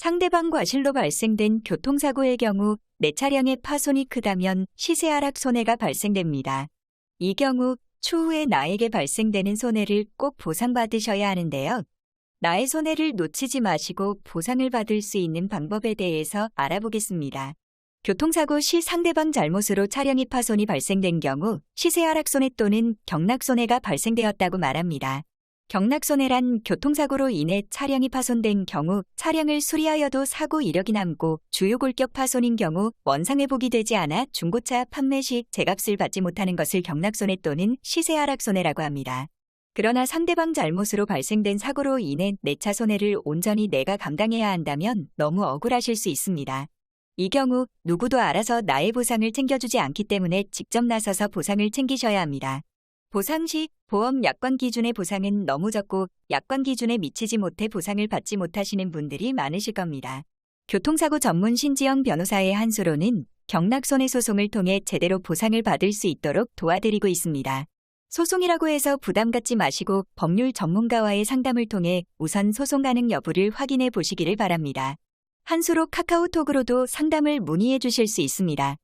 상대방 과실로 발생된 교통사고의 경우 내 차량의 파손이 크다면 시세 하락 손해가 발생됩니다. 이 경우 추후에 나에게 발생되는 손해를 꼭 보상받으셔야 하는데요. 나의 손해를 놓치지 마시고 보상을 받을 수 있는 방법에 대해서 알아보겠습니다. 교통사고 시 상대방 잘못으로 차량의 파손이 발생된 경우 시세 하락 손해 또는 경락 손해가 발생되었다고 말합니다. 경락손해란 교통사고로 인해 차량이 파손된 경우 차량을 수리하여도 사고 이력이 남고 주요 골격 파손인 경우 원상회복이 되지 않아 중고차 판매 시 제값을 받지 못하는 것을 경락손해 또는 시세 하락손해라고 합니다. 그러나 상대방 잘못으로 발생된 사고로 인해 내 차 손해를 온전히 내가 감당해야 한다면 너무 억울하실 수 있습니다. 이 경우 누구도 알아서 나의 보상을 챙겨주지 않기 때문에 직접 나서서 보상을 챙기셔야 합니다. 보상 시 보험 약관 기준의 보상은 너무 적고 약관 기준에 미치지 못해 보상을 받지 못하시는 분들이 많으실 겁니다. 교통사고 전문 신지영 변호사의 한수로는 경락손해 소송을 통해 제대로 보상을 받을 수 있도록 도와드리고 있습니다. 소송이라고 해서 부담 갖지 마시고 법률 전문가와의 상담을 통해 우선 소송 가능 여부를 확인해 보시기를 바랍니다. 한수로 카카오톡으로도 상담을 문의해 주실 수 있습니다.